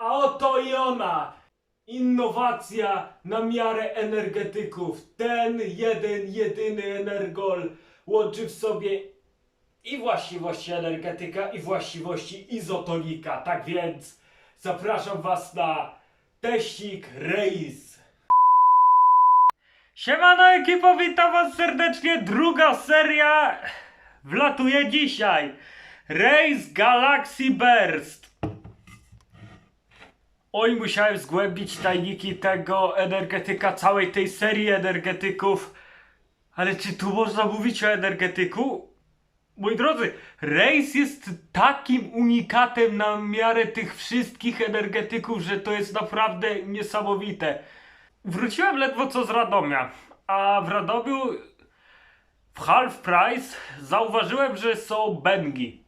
A oto i ona! Innowacja na miarę energetyków. Ten jeden, jedyny energol łączy w sobie i właściwości energetyka, i właściwości izotonika. Tak więc zapraszam Was na teścik Reis. Siemano ekipo, witam was serdecznie. Druga seria wlatuje dzisiaj. Race Galaxy Burst. Oj, musiałem zgłębić tajniki tego energetyka, całej tej serii energetyków. Ale czy tu można mówić o energetyku? Moi drodzy, Race jest takim unikatem na miarę tych wszystkich energetyków, że to jest naprawdę niesamowite. Wróciłem ledwo co z Radomia, a w Radomiu w half price zauważyłem, że są bęgi.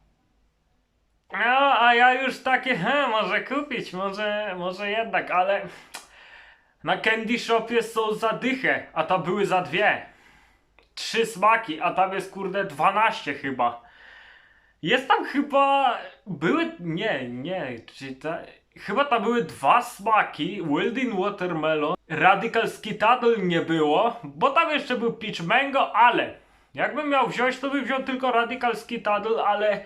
No, a ja już takie, he, może kupić, może, może jednak, ale na Candy Shopie są za dychę, a tam były za dwie. Trzy smaki, a tam jest kurde 12 chyba. Jest tam chyba. Były. Nie, nie. Czy ta, chyba tam były dwa smaki. Wildin Watermelon. Radical Skitadle nie było. Bo tam jeszcze był Peach Mango, ale. Jakbym miał wziąć, to bym wziął tylko Radical Skitadle, ale.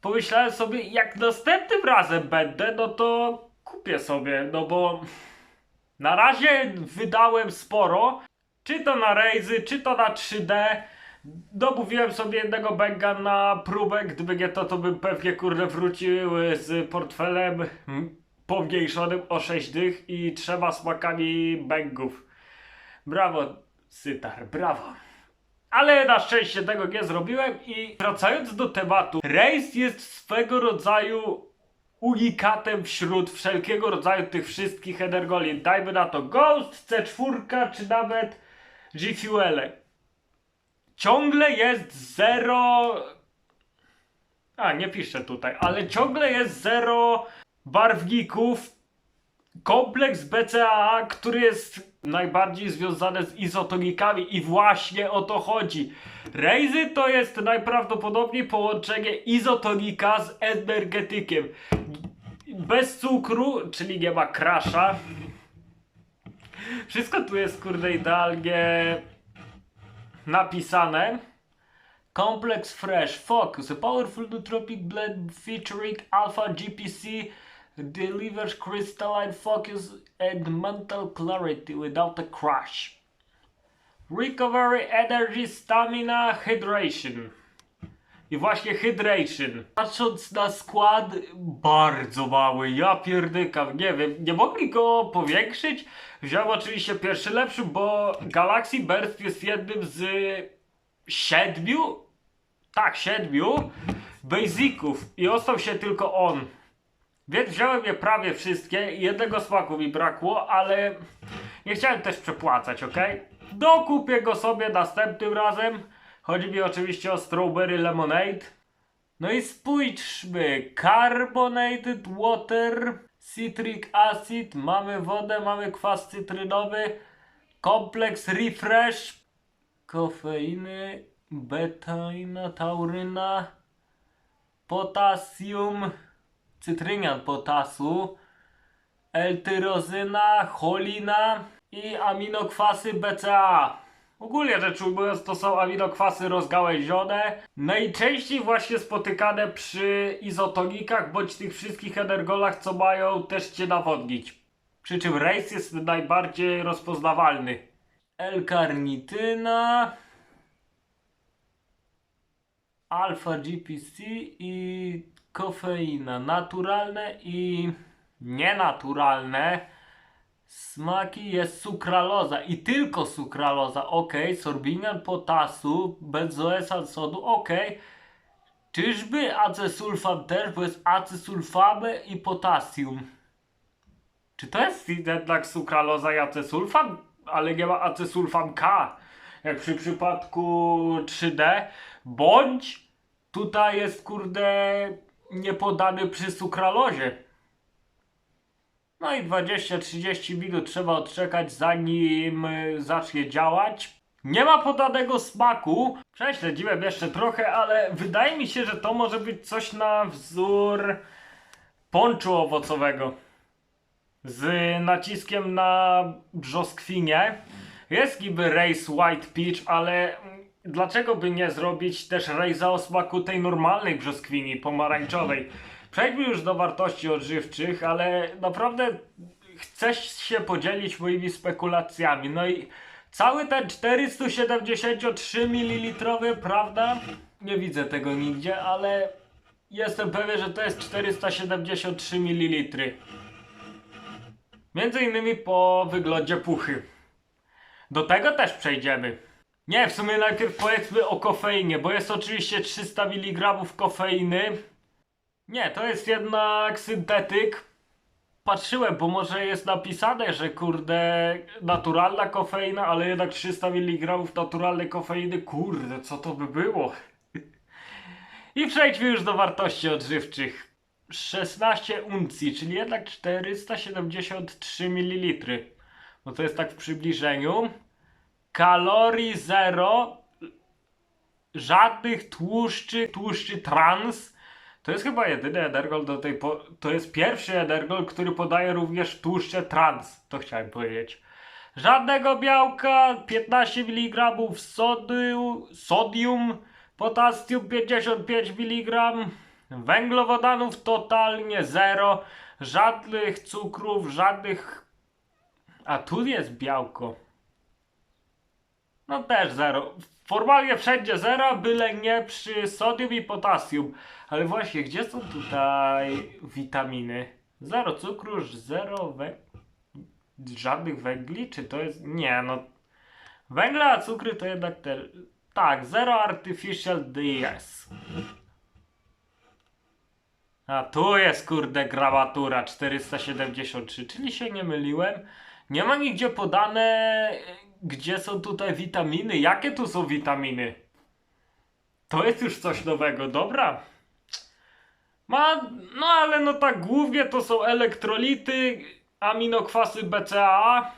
Pomyślałem sobie, jak następnym razem będę, no to kupię sobie, no bo. Na razie wydałem sporo. Czy to na Razy, czy to na 3D. Domówiłem sobie jednego bęga na próbę, gdyby nie to, to bym pewnie kurde wrócił z portfelem pomniejszonym o 6 dych i trzema smakami bęgów. Brawo, Sytar, brawo. Ale na szczęście tego nie zrobiłem i wracając do tematu, Race jest swego rodzaju unikatem wśród wszelkiego rodzaju tych wszystkich energolin. Dajmy na to Ghost, C4 czy nawet G-Fuele. Ciągle jest zero. A, nie piszę tutaj, ale ciągle jest zero barwników. Kompleks BCAA, który jest najbardziej związany z izotonikami i właśnie o to chodzi. Rejzy to jest najprawdopodobniej połączenie izotonika z energetykiem. Bez cukru, czyli nie ma krasza. Wszystko tu jest kurde idealnie napisane. Complex Fresh Focus, a powerful nootropic blend featuring alpha GPC delivers crystalline focus and mental clarity without a crash. Recovery, energy, stamina, hydration. I właśnie hydration. Patrząc na skład, bardzo mały. Ja pierdykam, nie wiem, nie mogli go powiększyć? Wziąłem oczywiście pierwszy lepszy, bo Galaxy Burst jest jednym z siedmiu, tak, siedmiu basiców i ostał się tylko on. Więc wziąłem je prawie wszystkie jednego smaku mi brakło, ale nie chciałem też przepłacać, ok? Dokupię go sobie następnym razem. Chodzi mi oczywiście o Strawberry Lemonade. No i spójrzmy, Carbonated Water, Citric Acid, mamy wodę, mamy kwas cytrynowy, kompleks Refresh, kofeiny, betaina, tauryna, potasium, cytrynian potasu, L-tyrozyna, cholina i aminokwasy BCA. Ogólnie rzecz ujmując, to są aminokwasy rozgałęzione, najczęściej właśnie spotykane przy izotonikach bądź tych wszystkich energolach, co mają też cię nawodnić. Przy czym Race jest najbardziej rozpoznawalny. L-karnityna, alfa GPC i kofeina. Naturalne i nienaturalne smaki jest sukraloza i tylko sukraloza. Ok, sorbinian potasu, benzoesan sodu. Ok. Czyżby acesulfam też, bo jest acesulfamy i potasium. Czy to jest jednak sukraloza i acesulfam? Ale nie ma acesulfam K, jak przy przypadku 3D. Bądź tutaj jest kurde niepodany przy sukralozie. No i 20-30 minut trzeba odczekać zanim y, zacznie działać. Nie ma podanego smaku. Prześledziłem jeszcze trochę, ale wydaje mi się, że to może być coś na wzór ponczu owocowego. z naciskiem na brzoskwinię. Jest niby Race White Peach, ale dlaczego by nie zrobić też Race'a o smaku tej normalnej brzoskwini pomarańczowej? Przejdźmy już do wartości odżywczych, ale naprawdę chcę się podzielić moimi spekulacjami. No i cały ten 473 ml, prawda? Nie widzę tego nigdzie, ale jestem pewien, że to jest 473 ml. Między innymi po wyglądzie puchy. Do tego też przejdziemy. Nie, w sumie najpierw powiedzmy o kofeinie, bo jest oczywiście 300 mg kofeiny. Nie, to jest jednak syntetyk. Patrzyłem, bo może jest napisane, że kurde naturalna kofeina, ale jednak 300 mg naturalnej kofeiny. Kurde, co to by było? I przejdźmy już do wartości odżywczych. 16 uncji, czyli jednak 473 ml. No to jest tak w przybliżeniu. Kalorii zero. Żadnych tłuszczy, tłuszczy trans. To jest chyba jedyny energol do tej po... To jest pierwszy energol, który podaje również tłuszcze trans. To chciałem powiedzieć. Żadnego białka, 15 mg sodium, sodium, potassium 55 mg, węglowodanów totalnie zero, żadnych cukrów, żadnych... A tu jest białko. No też zero. Formalnie wszędzie zero, byle nie przy sodium i potasium. Ale właśnie, gdzie są tutaj witaminy? Zero cukru, zero we... żadnych węgli? Czy to jest... Nie, no... Węgle, a cukry to jednak te... Tak, zero artificial DS. A tu jest kurde grabatura 473, czyli się nie myliłem. Nie ma nigdzie podane, gdzie są tutaj witaminy. Jakie tu są witaminy? To jest już coś nowego, dobra. Ma, no ale no tak głównie to są elektrolity, aminokwasy BCAA.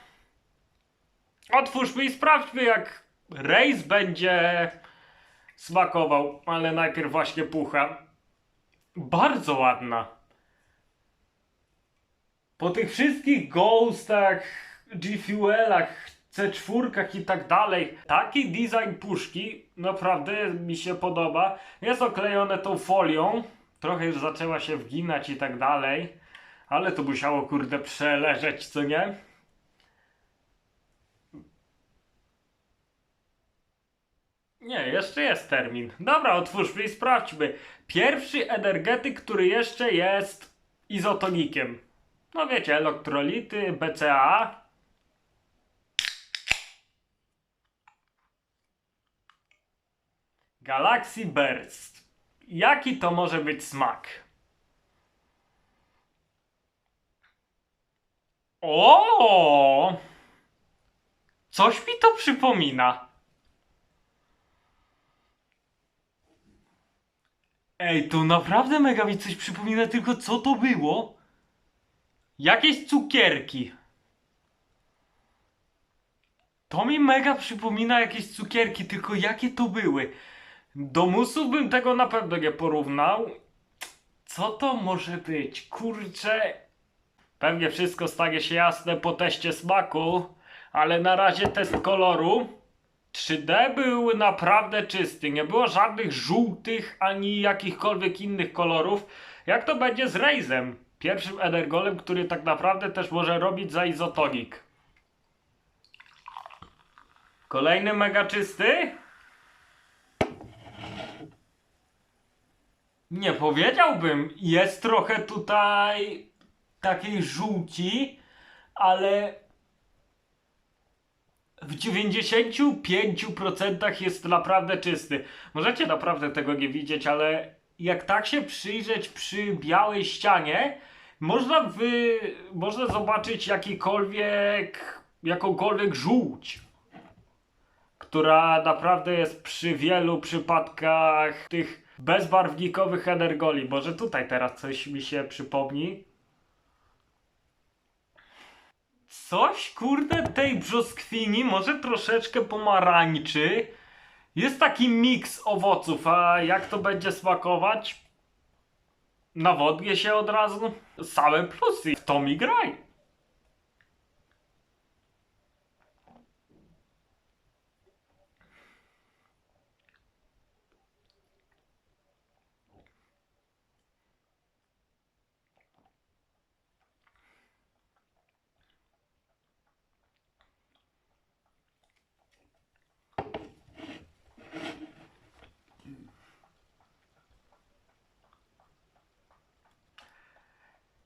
Otwórzmy i sprawdźmy jak rejs będzie smakował, ale najpierw właśnie pucha. Bardzo ładna. Po tych wszystkich Ghostach, G-Fuelach, C4 i tak dalej, taki design puszki naprawdę mi się podoba. Jest oklejone tą folią, trochę już zaczęła się wginać i tak dalej, ale to musiało kurde przeleżeć, co nie? Nie, jeszcze jest termin. Dobra, otwórzmy i sprawdźmy. Pierwszy energetyk, który jeszcze jest izotonikiem. No wiecie, elektrolity, BCA. Galaxy Burst. Jaki to może być smak? O! Coś mi to przypomina. Ej, to naprawdę mega mi coś przypomina, tylko co to było? Jakieś cukierki. To mi mega przypomina jakieś cukierki, tylko jakie to były? Do musów bym tego na pewno nie porównał. Co to może być? Kurczę. Pewnie wszystko stanie się jasne po teście smaku, ale na razie test koloru. 3D był naprawdę czysty, nie było żadnych żółtych ani jakichkolwiek innych kolorów. Jak to będzie z Razem? Pierwszym energolem, który tak naprawdę też może robić za izotonik. Kolejny mega czysty? Nie powiedziałbym. Jest trochę tutaj takiej żółci, ale w 95% jest naprawdę czysty. Możecie naprawdę tego nie widzieć, ale jak tak się przyjrzeć przy białej ścianie, można, wy, można zobaczyć jakikolwiek, jakąkolwiek żółć, która naprawdę jest przy wielu przypadkach tych bezbarwnikowych energoli. Może tutaj teraz coś mi się przypomni. Coś, kurde, tej brzoskwini, może troszeczkę pomarańczy. Jest taki miks owoców, a jak to będzie smakować? Nawodnię się od razu. Same plusy. W to mi graj.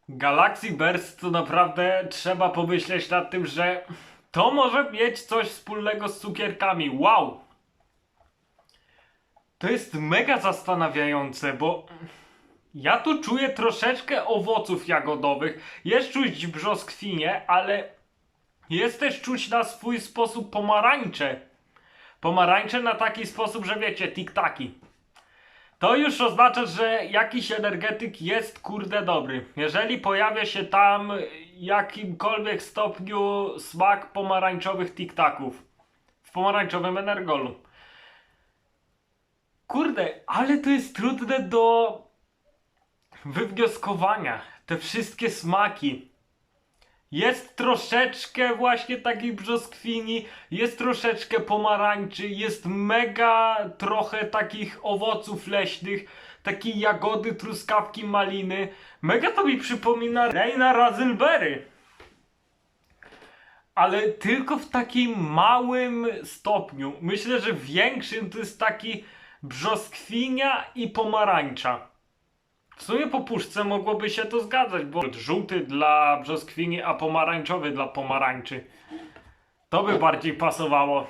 Galaxy Burst to naprawdę trzeba pomyśleć nad tym, że to może mieć coś wspólnego z cukierkami. Wow! To jest mega zastanawiające, bo ja tu czuję troszeczkę owoców jagodowych. Jest czuć brzoskwinie, ale jest też czuć na swój sposób pomarańcze. Pomarańcze na taki sposób, że wiecie, tiktaki. To już oznacza, że jakiś energetyk jest kurde dobry. Jeżeli pojawia się tam jakimkolwiek stopniu smak pomarańczowych tiktaków w pomarańczowym energolu. Kurde, ale to jest trudne do wywnioskowania. Te wszystkie smaki. Jest troszeczkę właśnie takiej brzoskwini, jest troszeczkę pomarańczy, jest mega trochę takich owoców leśnych, takiej jagody, truskawki, maliny. Mega to mi przypomina Reina Razelbery. Ale tylko w takim małym stopniu. Myślę, że większym to jest taki brzoskwinia i pomarańcza. W sumie po puszce mogłoby się to zgadzać, bo żółty dla brzoskwini, a pomarańczowy dla pomarańczy. To by bardziej pasowało.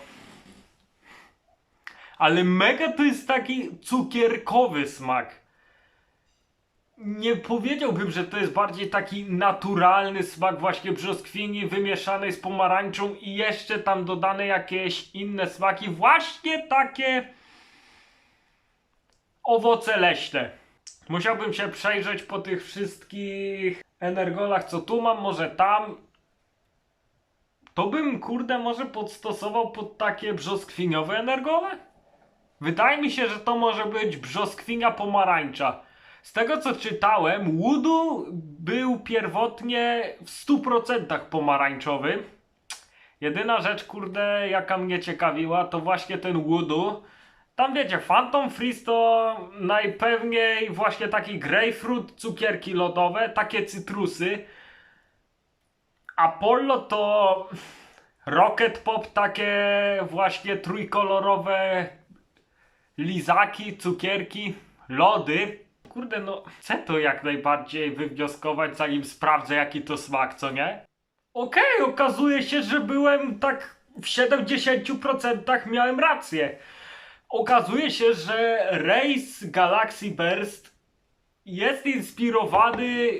Ale mega to jest taki cukierkowy smak. Nie powiedziałbym, że to jest bardziej taki naturalny smak właśnie brzoskwini wymieszanej z pomarańczą i jeszcze tam dodane jakieś inne smaki. Właśnie takie owoce leśne. Musiałbym się przejrzeć po tych wszystkich energolach, co tu mam, może tam. To bym, kurde, może podstosował pod takie brzoskwiniowe energole? Wydaje mi się, że to może być brzoskwinia pomarańcza. Z tego co czytałem, Woodu był pierwotnie w 100% pomarańczowy. Jedyna rzecz, kurde, jaka mnie ciekawiła, to właśnie ten Woodu. Tam wiecie, Phantom Freeze to najpewniej właśnie taki grapefruit, cukierki lodowe, takie cytrusy. Apollo to Rocket Pop, takie właśnie trójkolorowe lizaki, cukierki, lody. Kurde, no chcę to jak najbardziej wywnioskować, zanim sprawdzę jaki to smak, co nie? Okej, okazuje się, że byłem tak w 70% miałem rację. Okazuje się, że Race Galaxy Burst jest inspirowany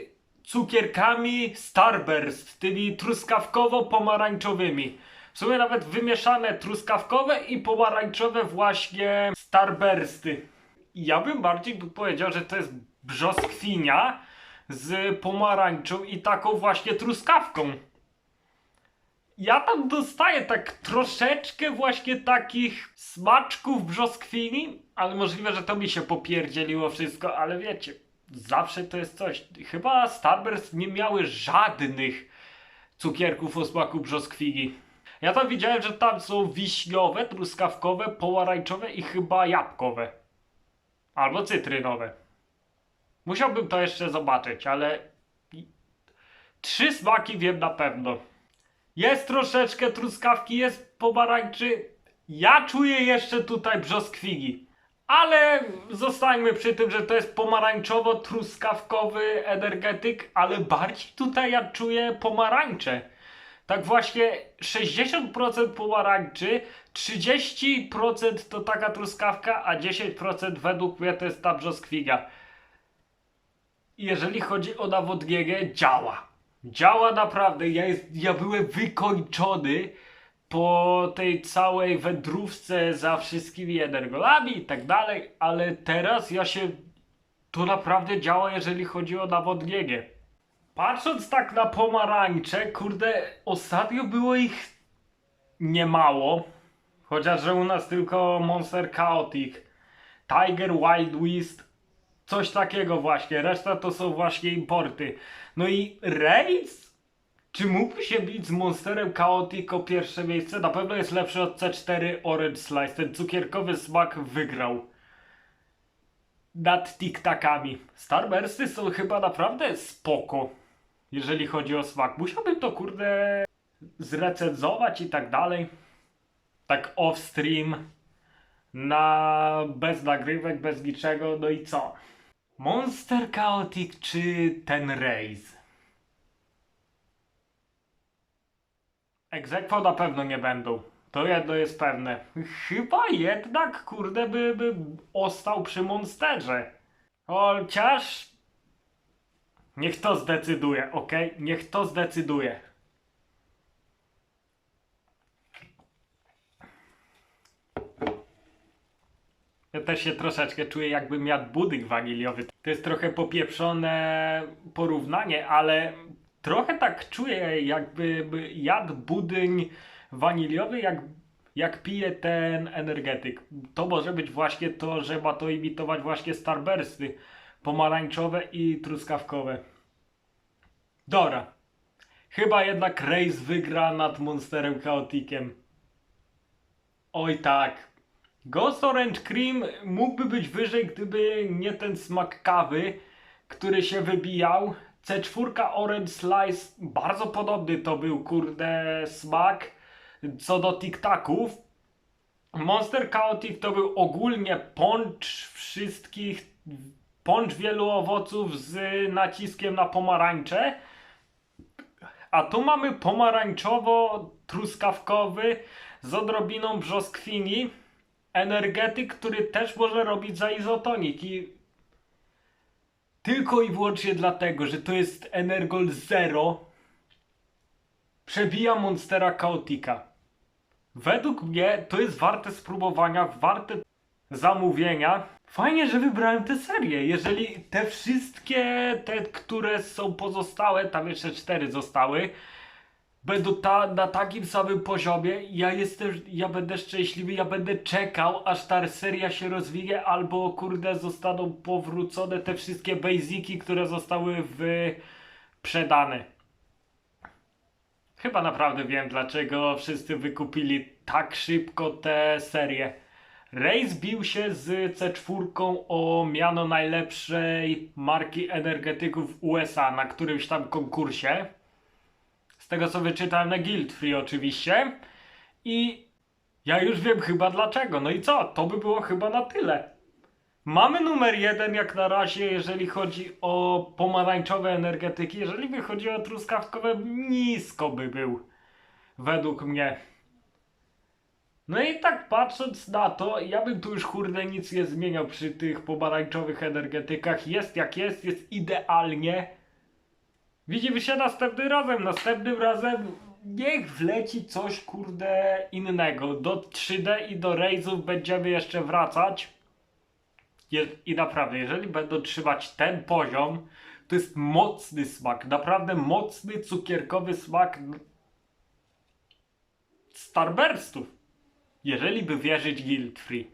cukierkami Starburst, tymi truskawkowo-pomarańczowymi. W sumie nawet wymieszane truskawkowe i pomarańczowe właśnie Starbursty. Ja bym bardziej powiedział, że to jest brzoskwinia z pomarańczą i taką właśnie truskawką. Ja tam dostaję tak troszeczkę właśnie takich smaczków brzoskwini, ale możliwe, że to mi się popierdzieliło wszystko, ale wiecie, zawsze to jest coś. Chyba Starburst nie miały żadnych cukierków o smaku brzoskwini. Ja tam widziałem, że tam są wiśniowe, truskawkowe, pomarańczowe i chyba jabłkowe. Albo cytrynowe. Musiałbym to jeszcze zobaczyć, ale trzy smaki wiem na pewno. Jest troszeczkę truskawki, jest pomarańczy. Ja czuję jeszcze tutaj brzoskwini. Ale zostańmy przy tym, że to jest pomarańczowo-truskawkowy energetyk, ale bardziej tutaj ja czuję pomarańcze. Tak właśnie 60% pomarańczy, 30% to taka truskawka, a 10% według mnie to jest ta brzoskwinia. I Jeżeli chodzi o nawodnienie, działa. Działa naprawdę. Ja, jest, ja byłem wykończony po tej całej wędrówce za wszystkimi energolami i tak dalej, ale teraz ja się. To naprawdę działa, jeżeli chodzi o nawodnienie. Patrząc tak na pomarańcze, kurde, ostatnio było ich niemało. Chociaż, że u nas tylko Monster Chaotic, Tiger Wild West, coś takiego właśnie. Reszta to są właśnie importy. No i Race? Czy mógłby się bić z Monsterem Chaotic o pierwsze miejsce? Na pewno jest lepszy od C4 Orange Slice. Ten cukierkowy smak wygrał. Nad tiktakami. Starbursty są chyba naprawdę spoko. Jeżeli chodzi o smak. Musiałbym to kurde zrecenzować i tak dalej. Tak off stream. Na bez nagrywek, bez niczego. No i co? Monster Chaotic czy ten Raze? Egzekwo na pewno nie będą. To jedno jest pewne. Chyba jednak, kurde, by, by ostał przy Monsterze. Chociaż... Niech to zdecyduje, ok? Niech to zdecyduje. Ja też się troszeczkę czuję, jakbym jadł budyń waniliowy. To jest trochę popieprzone porównanie, ale trochę tak czuję, jakby by jadł budyń waniliowy, jak, jak pije ten energetyk. To może być właśnie to, że ma to imitować właśnie Starbursty pomarańczowe i truskawkowe. Dobra. Chyba jednak Race wygra nad Monsterem Chaotikiem. Oj tak. Ghost Orange Cream mógłby być wyżej, gdyby nie ten smak kawy, który się wybijał. C4 Orange Slice, bardzo podobny to był, kurde, smak co do tiktaków. Monster Chaotic to był ogólnie poncz wszystkich, poncz wielu owoców z naciskiem na pomarańcze. A tu mamy pomarańczowo-truskawkowy z odrobiną brzoskwini. Energetyk, który też może robić za izotonik i tylko i wyłącznie dlatego, że to jest Energol Zero przebija Monstera Chaotica. Według mnie to jest warte spróbowania, warte zamówienia. Fajnie, że wybrałem tę serię. Jeżeli te wszystkie, te, które są pozostałe, tam jeszcze cztery zostały, będą ta, na takim samym poziomie, ja jestem, ja będę szczęśliwy, ja będę czekał, aż ta seria się rozwinie, albo kurde zostaną powrócone te wszystkie basiki, które zostały wyprzedane. Chyba naprawdę wiem, dlaczego wszyscy wykupili tak szybko tę serię. Race bił się z C4 o miano najlepszej marki energetyków USA na którymś tam konkursie. Z tego co wyczytałem na Guild Free oczywiście. I ja już wiem chyba dlaczego. No i co? To by było chyba na tyle. Mamy numer jeden jak na razie, jeżeli chodzi o pomarańczowe energetyki. Jeżeli by chodzi o truskawkowe, nisko by był. Według mnie. No i tak patrząc na to, ja bym tu już kurde nic nie zmieniał przy tych pomarańczowych energetykach. Jest jak jest, jest idealnie. Widzimy się następnym razem. Następnym razem niech wleci coś kurde innego. Do 3D i do Raze'ów będziemy jeszcze wracać. I naprawdę, jeżeli będą trzymać ten poziom, to jest mocny smak. Naprawdę mocny, cukierkowy smak Starburstów. Jeżeli by wierzyć Guild Free.